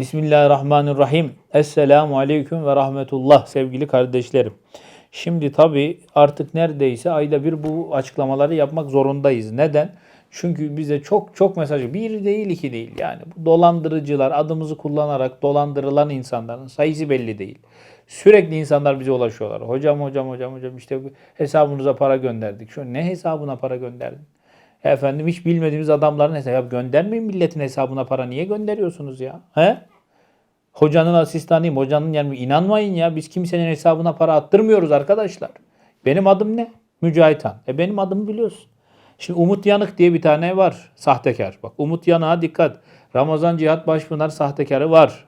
Bismillahirrahmanirrahim. Esselamu aleyküm ve rahmetullah sevgili kardeşlerim. Şimdi tabii artık neredeyse ayda bir bu açıklamaları yapmak zorundayız. Neden? Çünkü bize çok çok mesaj bir değil iki değil yani dolandırıcılar adımızı kullanarak dolandırılan insanların sayısı belli değil. Sürekli insanlar bize ulaşıyorlar. Hocam hocam hocam hocam işte hesabınıza para gönderdik. Şu ne hesabına para gönderdin? Efendim hiç bilmediğimiz adamların hesabı. Ya göndermeyin milletin hesabına para. Niye gönderiyorsunuz ya? He? Hocanın asistanıyım. Hocanın yani inanmayın ya. Biz kimsenin hesabına para attırmıyoruz arkadaşlar. Benim adım ne? Mücahit Han. E benim adımı biliyorsun. Şimdi Umut Yanık diye bir tane var. Sahtekar. Bak Umut Yanık'a dikkat. Ramazan Cihat Başpınar sahtekarı var.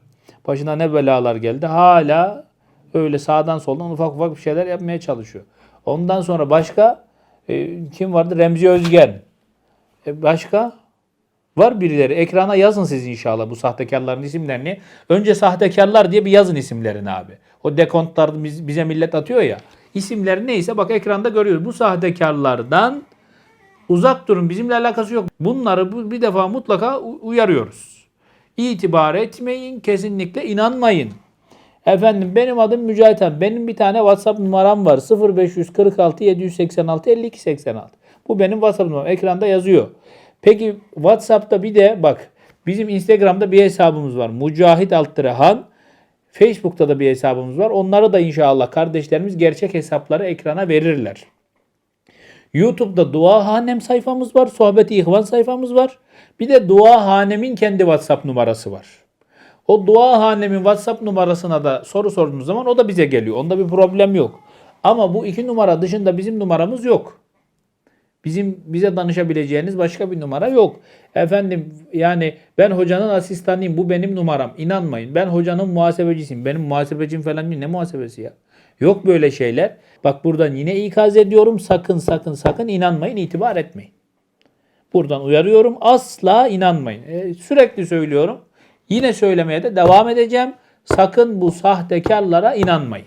Başına ne belalar geldi. Hala öyle sağdan soldan ufak ufak bir şeyler yapmaya çalışıyor. Ondan sonra başka e, kim vardı? Remzi Özgen. E, başka? Var birileri. Ekrana yazın siz inşallah bu sahtekarların isimlerini. Önce sahtekarlar diye bir yazın isimlerini abi. O dekontlar biz- bize millet atıyor ya. İsimleri neyse bak ekranda görüyoruz. Bu sahtekarlardan uzak durun. Bizimle alakası yok. Bunları bu- bir defa mutlaka uyarıyoruz. İtibar etmeyin. Kesinlikle inanmayın. Efendim benim adım Mücahit Han. Benim bir tane WhatsApp numaram var. 0546 786 52 86. Bu benim WhatsApp numaram. Ekranda yazıyor. Peki WhatsApp'ta bir de bak bizim Instagram'da bir hesabımız var. Mücahit Altıra Han. Facebook'ta da bir hesabımız var. Onları da inşallah kardeşlerimiz gerçek hesapları ekrana verirler. YouTube'da Dua Hanem sayfamız var. Sohbeti İhvan sayfamız var. Bir de Dua Hanem'in kendi WhatsApp numarası var. O Dua Hanem'in WhatsApp numarasına da soru sorduğunuz zaman o da bize geliyor. Onda bir problem yok. Ama bu iki numara dışında bizim numaramız yok. Bizim bize danışabileceğiniz başka bir numara yok. Efendim yani ben hocanın asistanıyım. Bu benim numaram. İnanmayın. Ben hocanın muhasebecisiyim. Benim muhasebecim falan değil. Ne muhasebesi ya? Yok böyle şeyler. Bak buradan yine ikaz ediyorum. Sakın sakın sakın inanmayın. itibar etmeyin. Buradan uyarıyorum. Asla inanmayın. E, sürekli söylüyorum. Yine söylemeye de devam edeceğim. Sakın bu sahtekarlara inanmayın.